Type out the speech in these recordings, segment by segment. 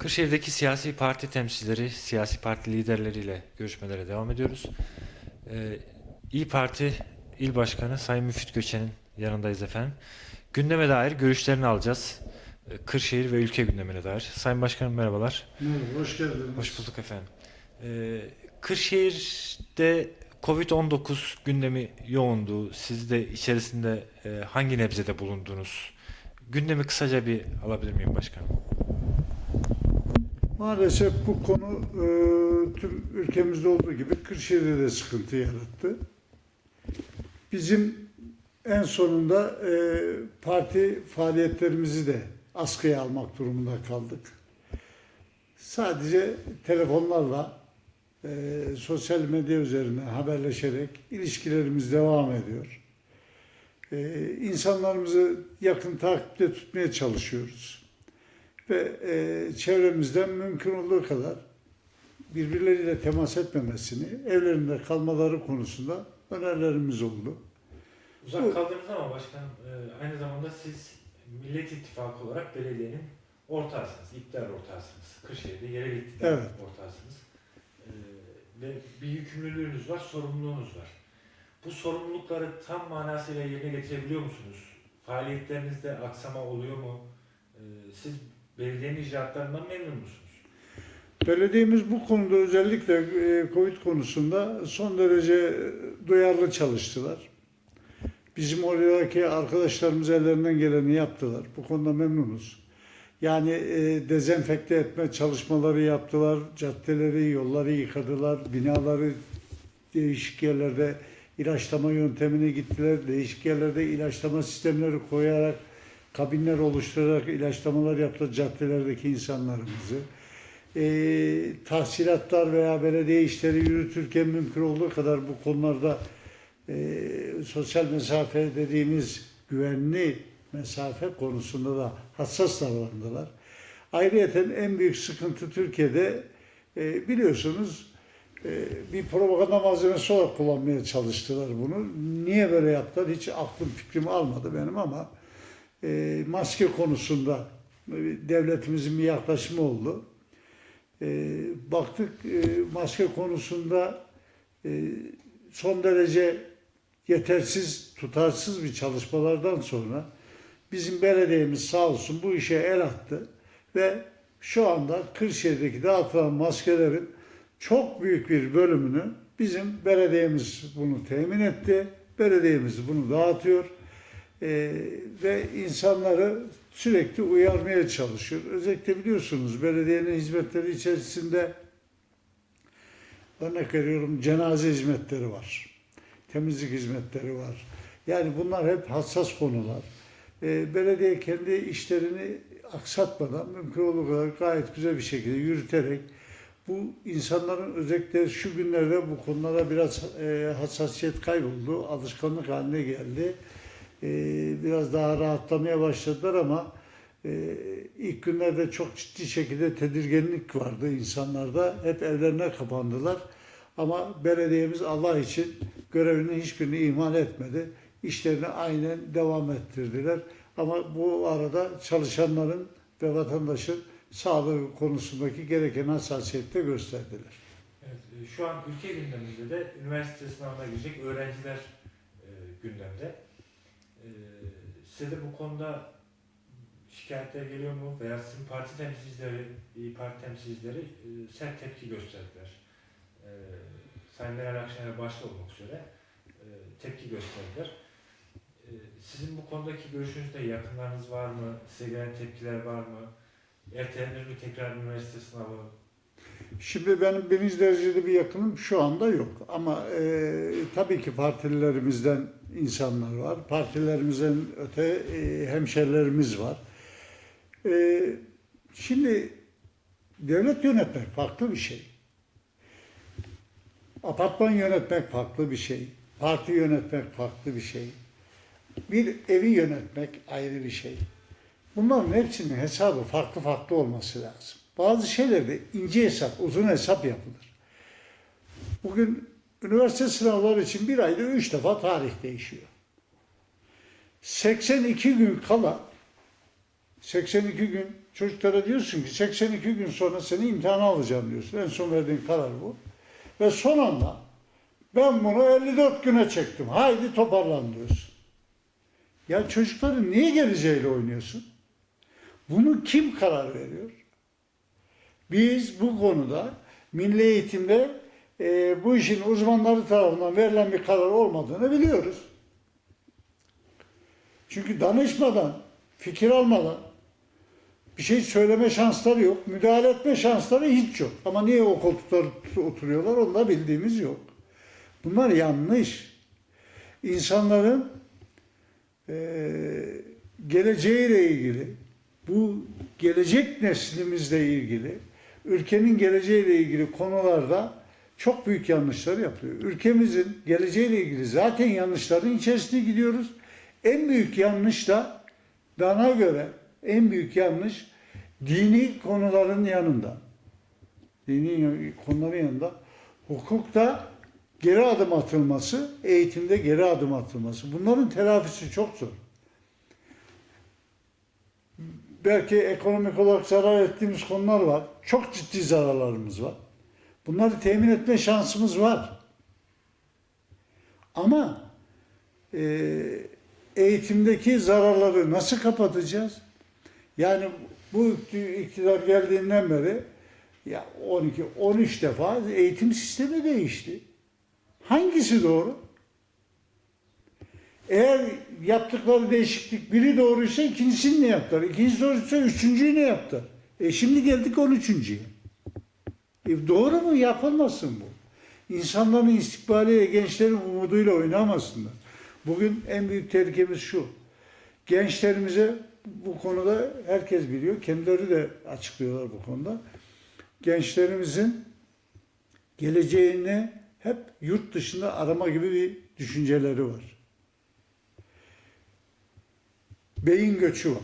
Kırşehir'deki siyasi parti temsilcileri, siyasi parti liderleriyle görüşmelere devam ediyoruz. Ee, İyi Parti İl Başkanı Sayın Müfit Göçen'in yanındayız efendim. Gündeme dair görüşlerini alacağız. Ee, Kırşehir ve ülke gündemine dair. Sayın Başkanım merhabalar. Merhaba, hoş geldiniz. Hoş bulduk efendim. Ee, Kırşehir'de Covid-19 gündemi yoğundu. Siz de içerisinde e, hangi nebzede bulundunuz? Gündemi kısaca bir alabilir miyim başkanım? Maalesef bu konu e, tüm ülkemizde olduğu gibi Kırşehir'de de sıkıntı yarattı. Bizim en sonunda e, parti faaliyetlerimizi de askıya almak durumunda kaldık. Sadece telefonlarla, e, sosyal medya üzerinden haberleşerek ilişkilerimiz devam ediyor. E, insanlarımızı yakın takipte tutmaya çalışıyoruz. Ve e, çevremizden mümkün olduğu kadar birbirleriyle temas etmemesini, evlerinde kalmaları konusunda önerilerimiz oldu. Uzak Bu- kaldınız ama başkanım e, aynı zamanda siz Millet İttifakı olarak belediyenin ortağısınız, iktidar ortağısınız. Kırşehir'de yerel iktidar Evet. ortağısınız. E, ve bir yükümlülüğünüz var, sorumluluğunuz var. Bu sorumlulukları tam manasıyla yerine getirebiliyor musunuz? Faaliyetlerinizde aksama oluyor mu? E, siz belediyenin icraatlarından memnun musunuz? Belediyemiz bu konuda özellikle e, Covid konusunda son derece duyarlı çalıştılar. Bizim oradaki arkadaşlarımız ellerinden geleni yaptılar. Bu konuda memnunuz. Yani e, dezenfekte etme çalışmaları yaptılar. Caddeleri, yolları yıkadılar. Binaları değişik yerlerde ilaçlama yöntemine gittiler. Değişik yerlerde ilaçlama sistemleri koyarak, kabinler oluşturarak ilaçlamalar yaptılar caddelerdeki insanlarımızı e, tahsilatlar veya belediye işleri yürütürken mümkün olduğu kadar bu konularda e, sosyal mesafe dediğimiz güvenli mesafe konusunda da hassas davrandılar. Ayrıyeten en büyük sıkıntı Türkiye'de e, biliyorsunuz e, bir propaganda malzemesi olarak kullanmaya çalıştılar bunu. Niye böyle yaptılar hiç aklım fikrim almadı benim ama e, maske konusunda devletimizin bir yaklaşımı oldu. E, baktık e, maske konusunda e, son derece yetersiz, tutarsız bir çalışmalardan sonra bizim belediyemiz sağ olsun bu işe el attı ve şu anda Kırşehir'deki dağıtılan maskelerin çok büyük bir bölümünü bizim belediyemiz bunu temin etti. Belediyemiz bunu dağıtıyor. Ee, ve insanları sürekli uyarmaya çalışıyor. Özellikle biliyorsunuz belediyenin hizmetleri içerisinde örnek veriyorum cenaze hizmetleri var. Temizlik hizmetleri var. Yani bunlar hep hassas konular. Ee, belediye kendi işlerini aksatmadan mümkün olduğu kadar gayet güzel bir şekilde yürüterek bu insanların özellikle şu günlerde bu konulara biraz e, hassasiyet kayboldu, alışkanlık haline geldi. E, biraz daha rahatlamaya başladılar ama e, ilk günlerde çok ciddi şekilde tedirginlik vardı insanlarda. Hep evlerine kapandılar. Ama belediyemiz Allah için görevinin hiçbirini ihmal etmedi. İşlerini aynen devam ettirdiler. Ama bu arada çalışanların ve vatandaşın sağlığı konusundaki gereken hassasiyeti de gösterdiler. Evet, e, şu an ülke gündeminde de üniversite sınavına girecek öğrenciler e, gündemde. E, size de bu konuda şikayetler geliyor mu? Veya sizin parti temsilcileri, İYİ Parti temsilcileri e, sert tepki gösterdiler. E, Sayın Meral Akşener başta olmak üzere e, tepki gösterdiler. E, sizin bu konudaki görüşünüzde yakınlarınız var mı? Size gelen tepkiler var mı? Ertelenir mi tekrar üniversite sınavı? Şimdi benim birinci derecede bir yakınım şu anda yok. Ama e, tabii ki partililerimizden insanlar var. Partilerimizden öte e, hemşerilerimiz var. E, şimdi devlet yönetmek farklı bir şey. Apartman yönetmek farklı bir şey. Parti yönetmek farklı bir şey. Bir evi yönetmek ayrı bir şey. Bunların hepsinin hesabı farklı farklı olması lazım. Bazı şeylerde ince hesap, uzun hesap yapılır. Bugün üniversite sınavları için bir ayda üç defa tarih değişiyor. 82 gün kala 82 gün çocuklara diyorsun ki 82 gün sonra seni imtihana alacağım diyorsun. En son verdiğin karar bu. Ve son anda ben bunu 54 güne çektim. Haydi toparlan diyorsun. Ya çocukların niye geleceğiyle oynuyorsun? Bunu kim karar veriyor? Biz bu konuda milli eğitimde e, bu işin uzmanları tarafından verilen bir karar olmadığını biliyoruz. Çünkü danışmadan, fikir almadan bir şey söyleme şansları yok. Müdahale etme şansları hiç yok. Ama niye o koltuklarda oturuyorlar onu da bildiğimiz yok. Bunlar yanlış. İnsanların eee geleceğiyle ilgili, bu gelecek neslimizle ilgili, ülkenin geleceğiyle ilgili konularda çok büyük yanlışlar yapıyor. Ülkemizin geleceğiyle ilgili zaten yanlışların içerisine gidiyoruz. En büyük yanlış da bana göre en büyük yanlış dini konuların yanında. Dini konuların yanında hukukta geri adım atılması, eğitimde geri adım atılması. Bunların telafisi çok zor. Belki ekonomik olarak zarar ettiğimiz konular var. Çok ciddi zararlarımız var. Bunları temin etme şansımız var. Ama e, eğitimdeki zararları nasıl kapatacağız? Yani bu iktidar geldiğinden beri ya 12 13 defa eğitim sistemi değişti. Hangisi doğru? Eğer yaptıkları değişiklik biri doğruysa ikincisini ne yaptılar? İkincisi doğruysa üçüncüyü ne yaptı? E şimdi geldik on üçüncüye. E doğru mu? Yapılmasın bu. İnsanların istikbaliyle, gençlerin umuduyla oynamasınlar. Bugün en büyük tehlikemiz şu. Gençlerimize bu konuda herkes biliyor. Kendileri de açıklıyorlar bu konuda. Gençlerimizin geleceğini hep yurt dışında arama gibi bir düşünceleri var. Beyin göçü var.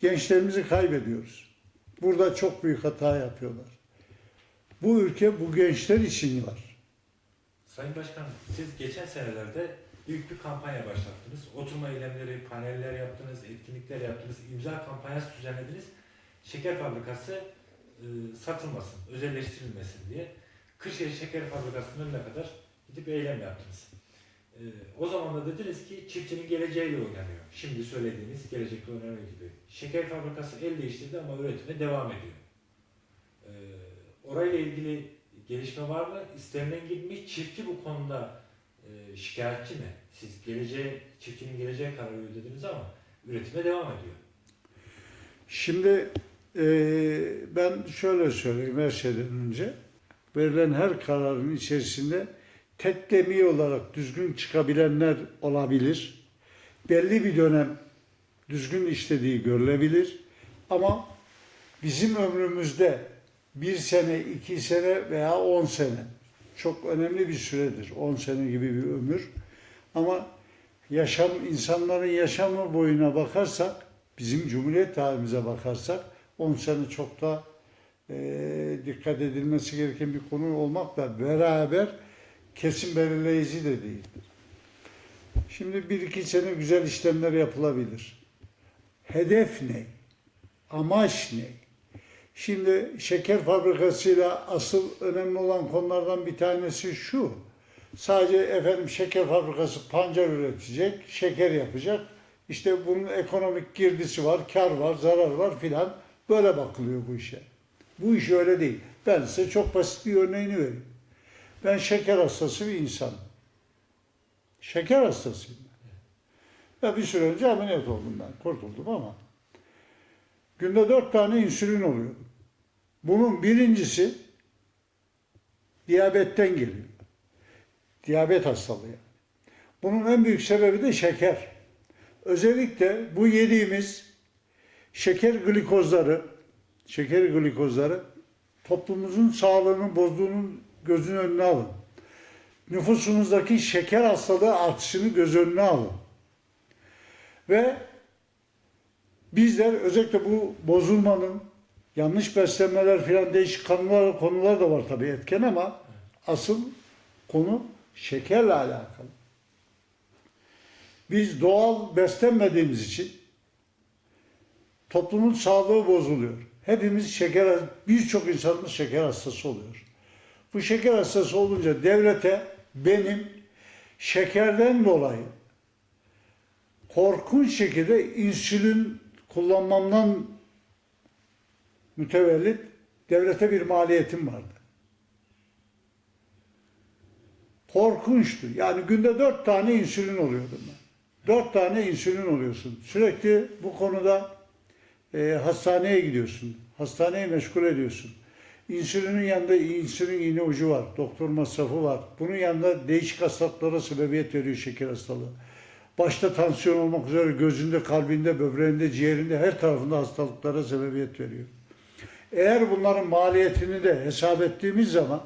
Gençlerimizi kaybediyoruz. Burada çok büyük hata yapıyorlar. Bu ülke bu gençler için var. Sayın Başkan, siz geçen senelerde büyük bir kampanya başlattınız. Oturma eylemleri, paneller yaptınız, etkinlikler yaptınız, imza kampanyası düzenlediniz. Şeker fabrikası e, satılmasın, özelleştirilmesin diye. Kırşehir Şeker Fabrikası'nın önüne kadar gidip eylem yaptınız. E, o zaman da dediniz ki çiftçinin geleceğiyle oynanıyor. Şimdi söylediğiniz gelecekle oynanıyor gibi. Şeker fabrikası el değiştirdi ama üretime devam ediyor. E, orayla ilgili gelişme var mı? İstenilen gibi? Çiftçi bu konuda e, şikayetçi mi? Siz geleceğe, çiftçinin geleceğe karar veriyor dediniz ama üretime devam ediyor. Şimdi eee, ben şöyle söyleyeyim her şeyden önce. Verilen her kararın içerisinde teklemi olarak düzgün çıkabilenler olabilir. Belli bir dönem düzgün işlediği görülebilir. Ama bizim ömrümüzde bir sene, iki sene veya on sene çok önemli bir süredir. On sene gibi bir ömür. Ama yaşam, insanların yaşamı boyuna bakarsak, bizim Cumhuriyet tarihimize bakarsak 10 sene çok da eee, dikkat edilmesi gereken bir konu olmakla beraber kesin belirleyici de değildir. Şimdi bir iki sene güzel işlemler yapılabilir. Hedef ne? Amaç ne? Şimdi şeker fabrikasıyla asıl önemli olan konulardan bir tanesi şu. Sadece efendim şeker fabrikası pancar üretecek, şeker yapacak. İşte bunun ekonomik girdisi var, kar var, zarar var filan. Böyle bakılıyor bu işe. Bu iş öyle değil. Ben size çok basit bir örneğini vereyim. Ben şeker hastası bir insanım. Şeker hastasıyım ben. Ya bir süre önce ameliyat oldum ben. Kurtuldum ama. Günde dört tane insülin oluyor. Bunun birincisi diyabetten geliyor. Diyabet hastalığı. Bunun en büyük sebebi de şeker. Özellikle bu yediğimiz şeker glikozları, şeker glikozları toplumumuzun sağlığını bozduğunun gözünün önüne alın. Nüfusumuzdaki şeker hastalığı artışını göz önüne alın. Ve bizler özellikle bu bozulmanın yanlış beslenmeler filan değişik konular, konular da var tabii etken ama asıl konu şekerle alakalı. Biz doğal beslenmediğimiz için toplumun sağlığı bozuluyor. Hepimiz şeker, birçok insanımız şeker hastası oluyor. Bu şeker hastası olunca devlete benim şekerden dolayı korkunç şekilde insülin kullanmamdan mütevellit devlete bir maliyetim vardı. Korkunçtu. Yani günde dört tane insülin oluyordum ben. Dört tane insülin oluyorsun. Sürekli bu konuda e, hastaneye gidiyorsun. Hastaneyi meşgul ediyorsun. İnsülinin yanında insülin iğne ucu var. Doktor masrafı var. Bunun yanında değişik hastalıklara sebebiyet veriyor şeker hastalığı. Başta tansiyon olmak üzere gözünde, kalbinde, böbreğinde, ciğerinde her tarafında hastalıklara sebebiyet veriyor. Eğer bunların maliyetini de hesap ettiğimiz zaman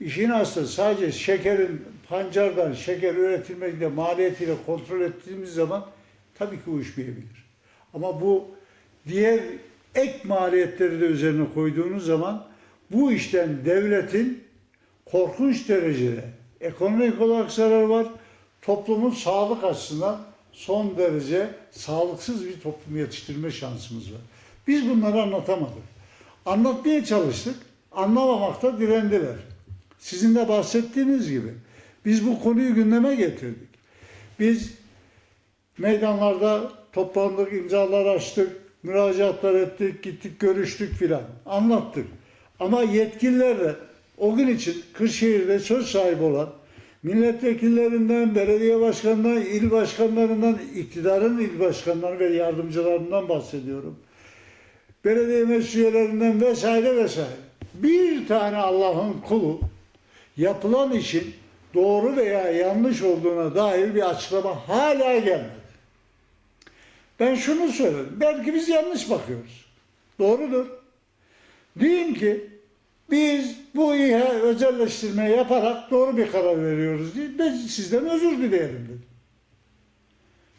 işin aslı sadece şekerin pancardan şeker üretilmekle maliyetiyle kontrol ettiğimiz zaman tabii ki uyuşmayabilir. Ama bu diğer ek maliyetleri de üzerine koyduğunuz zaman bu işten devletin korkunç derecede ekonomik olarak zararı var. Toplumun sağlık açısından son derece sağlıksız bir toplum yetiştirme şansımız var. Biz bunları anlatamadık. Anlatmaya çalıştık. Anlamamakta direndiler. Sizin de bahsettiğiniz gibi biz bu konuyu gündeme getirdik. Biz meydanlarda toplandık, imzalar açtık, müracaatlar ettik, gittik, görüştük filan. Anlattık. Ama yetkililerle o gün için Kırşehir'de söz sahibi olan milletvekillerinden, belediye başkanlarından, il başkanlarından, iktidarın il başkanları ve yardımcılarından bahsediyorum. Belediye meclis vesaire vesaire. Bir tane Allah'ın kulu yapılan işin doğru veya yanlış olduğuna dair bir açıklama hala gelmedi. Ben şunu söyledim. Belki biz yanlış bakıyoruz. Doğrudur. Deyin ki biz bu İHA özelleştirme yaparak doğru bir karar veriyoruz diye ben sizden özür dileyelim dedim.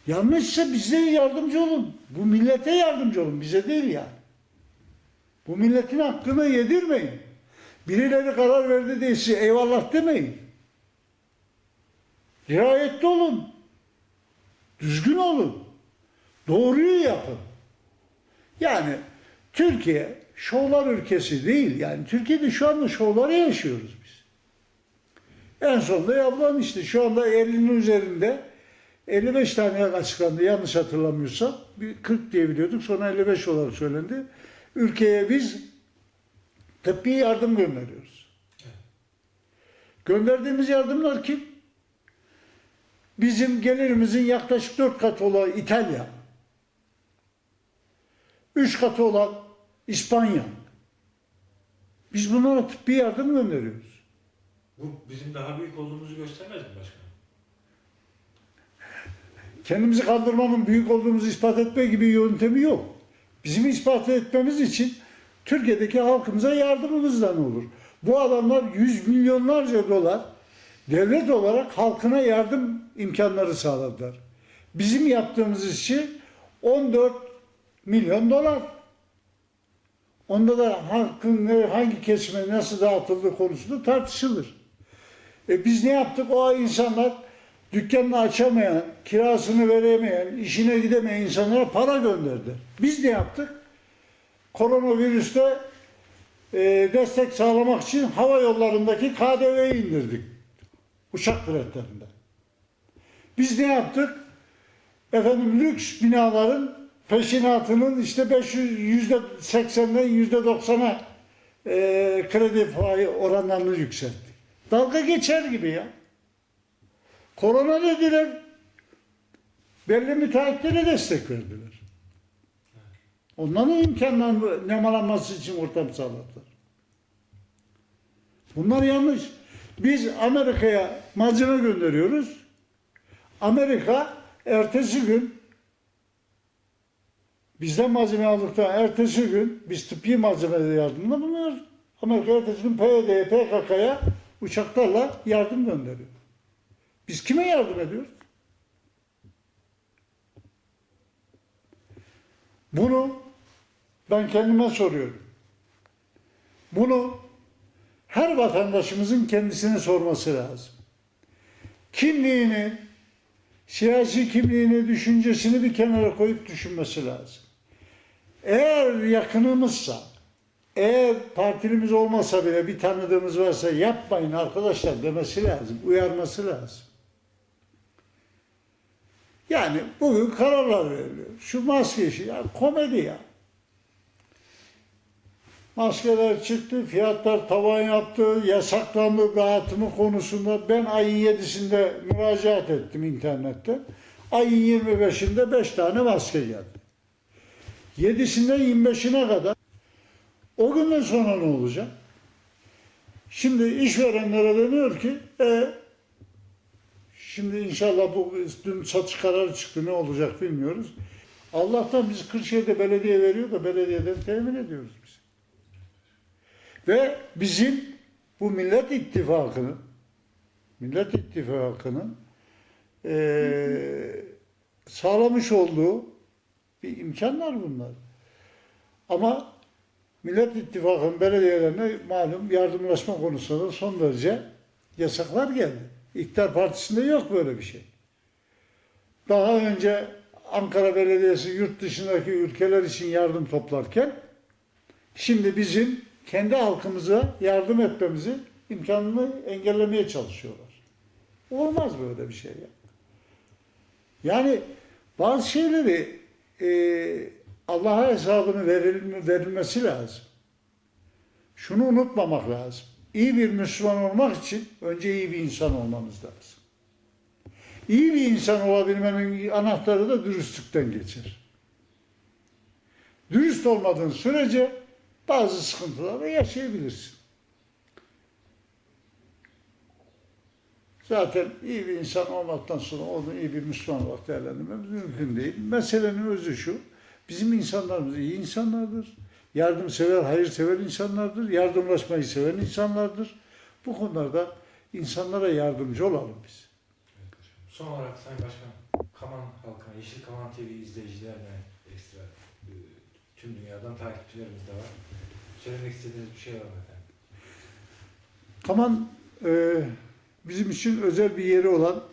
Yanlışsa bize yardımcı olun. Bu millete yardımcı olun. Bize değil yani. Bu milletin hakkını yedirmeyin. Birileri karar verdi diye size eyvallah demeyin. Dirayetli olun. Düzgün olun. Doğruyu yapın. Yani Türkiye şovlar ülkesi değil. Yani Türkiye'de şu anda şovları yaşıyoruz biz. En sonunda yapılan işte şu anda 50'nin üzerinde 55 tane açıklandı yanlış hatırlamıyorsam. Bir 40 diye biliyorduk sonra 55 olarak söylendi. Ülkeye biz tıbbi yardım gönderiyoruz. Gönderdiğimiz yardımlar kim? Bizim gelirimizin yaklaşık 4 katı olan İtalya, 3 katı olan İspanya. Biz bunlara tıbbi yardım gönderiyoruz. Bu bizim daha büyük olduğumuzu göstermez mi başkanım? Kendimizi kandırmanın büyük olduğumuzu ispat etme gibi yöntemi yok. Bizim ispat etmemiz için Türkiye'deki halkımıza yardımımızdan olur. Bu adamlar yüz milyonlarca dolar devlet olarak halkına yardım imkanları sağladılar. Bizim yaptığımız işi 14 milyon dolar. Onda da halkın hangi kesime nasıl dağıtıldığı konusunda tartışılır. E biz ne yaptık? O insanlar dükkanını açamayan, kirasını veremeyen, işine gidemeyen insanlara para gönderdi. Biz ne yaptık? Koronavirüste e, destek sağlamak için hava yollarındaki KDV'yi indirdik. Uçak biletlerinde. Biz ne yaptık? Efendim lüks binaların peşinatının işte 500 yüzde 80'den yüzde 90'a e, kredi faiz oranlarını yükselttik. Dalga geçer gibi ya. Korona dediler. Belli müteahhitlere destek verdiler. Onların imkanlarının nemalanması için ortam sağladılar. Bunlar yanlış. Biz Amerika'ya malzeme gönderiyoruz. Amerika ertesi gün bizden malzeme aldıktan ertesi gün biz tıbbi malzemeleri yardımında bulunuyoruz. Amerika ertesi gün PYD'ye, PKK'ya uçaklarla yardım gönderiyor. Biz kime yardım ediyoruz? Bunu ben kendime soruyorum. Bunu her vatandaşımızın kendisine sorması lazım. Kimliğini, siyasi kimliğini, düşüncesini bir kenara koyup düşünmesi lazım. Eğer yakınımızsa, eğer partilimiz olmasa bile bir tanıdığımız varsa yapmayın arkadaşlar demesi lazım, uyarması lazım. Yani bugün kararlar veriliyor. Şu maske işi ya komedi ya. Maskeler çıktı, fiyatlar tavan yaptı, yasaklandı dağıtımı konusunda. Ben ayın 7'sinde müracaat ettim internette. Ayın 25'inde 5 tane maske geldi. 7'sinden 25'ine kadar o günden sonra ne olacak? Şimdi işverenlere deniyor ki e, şimdi inşallah bu dün satış kararı çıktı ne olacak bilmiyoruz. Allah'tan biz Kırşehir'de belediye veriyor da belediyeden temin ediyoruz biz. Ve bizim bu Millet İttifakı'nın Millet İttifakı'nın eee, sağlamış olduğu bir imkanlar bunlar. Ama Millet İttifakı'nın belediyelerine malum yardımlaşma konusunda da son derece yasaklar geldi. İktidar Partisi'nde yok böyle bir şey. Daha önce Ankara Belediyesi yurt dışındaki ülkeler için yardım toplarken şimdi bizim kendi halkımıza yardım etmemizi imkanını engellemeye çalışıyorlar. Olmaz böyle bir şey ya. Yani bazı şeyleri e, Allah'a hesabını verilme, verilmesi lazım. Şunu unutmamak lazım. İyi bir Müslüman olmak için önce iyi bir insan olmamız lazım. İyi bir insan olabilmenin anahtarı da dürüstlükten geçer. Dürüst olmadığın sürece bazı sıkıntıları yaşayabilirsin. Zaten iyi bir insan olmaktan sonra onu iyi bir Müslüman olarak değerlendirmemiz mümkün değil. Meselenin özü şu, bizim insanlarımız iyi insanlardır. Yardımsever, hayırsever insanlardır. Yardımlaşmayı seven insanlardır. Bu konularda insanlara yardımcı olalım biz. Son olarak Sayın Başkan, Kaman halkına, Yeşil Kaman TV izleyicilerine ekstra e, tüm dünyadan takipçilerimiz de var. Söylemek istediğiniz bir şey var mı efendim? Kaman e, bizim için özel bir yeri olan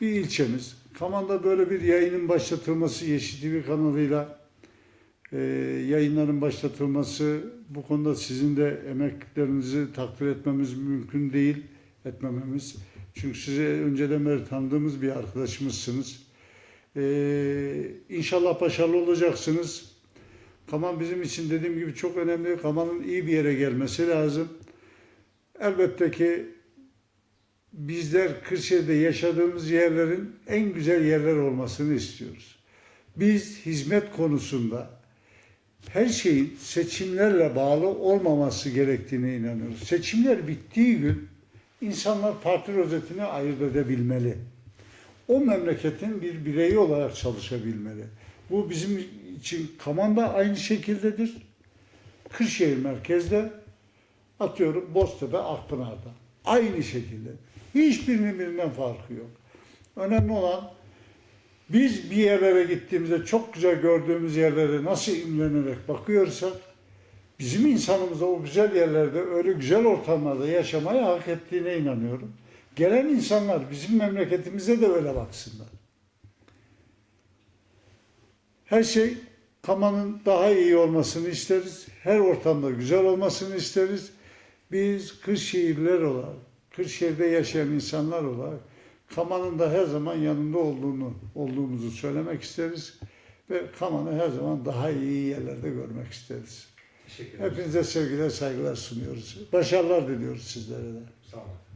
bir ilçemiz. Kaman'da böyle bir yayının başlatılması Yeşil TV kanalıyla e, yayınların başlatılması bu konuda sizin de emeklerinizi takdir etmemiz mümkün değil etmememiz. Çünkü size önceden beri tanıdığımız bir arkadaşımızsınız. E, inşallah başarılı olacaksınız. Kaman bizim için dediğim gibi çok önemli. Kaman'ın iyi bir yere gelmesi lazım. Elbette ki bizler Kırşehir'de yaşadığımız yerlerin en güzel yerler olmasını istiyoruz. Biz hizmet konusunda her şeyin seçimlerle bağlı olmaması gerektiğine inanıyoruz. Seçimler bittiği gün insanlar parti rozetini ayırt edebilmeli. O memleketin bir bireyi olarak çalışabilmeli. Bu bizim için Kaman'da aynı şekildedir. Kırşehir merkezde atıyorum Boztepe, Akpınar'da. Aynı şekilde. Hiçbirinin birinden farkı yok. Önemli olan biz bir yerlere gittiğimizde çok güzel gördüğümüz yerlere nasıl imlenerek bakıyorsak bizim insanımıza o güzel yerlerde öyle güzel ortamlarda yaşamayı hak ettiğine inanıyorum. Gelen insanlar bizim memleketimize de öyle baksınlar. Her şey Kama'nın daha iyi olmasını isteriz. Her ortamda güzel olmasını isteriz. Biz Kırşehirliler olarak, Kırşehir'de yaşayan insanlar olarak Kama'nın da her zaman yanında olduğunu olduğumuzu söylemek isteriz ve Kaman'ı her zaman daha iyi yerlerde görmek isteriz. Teşekkür ederim. Hepinize sevgiler, saygılar sunuyoruz. Başarılar diliyoruz sizlere de. Sağ olun.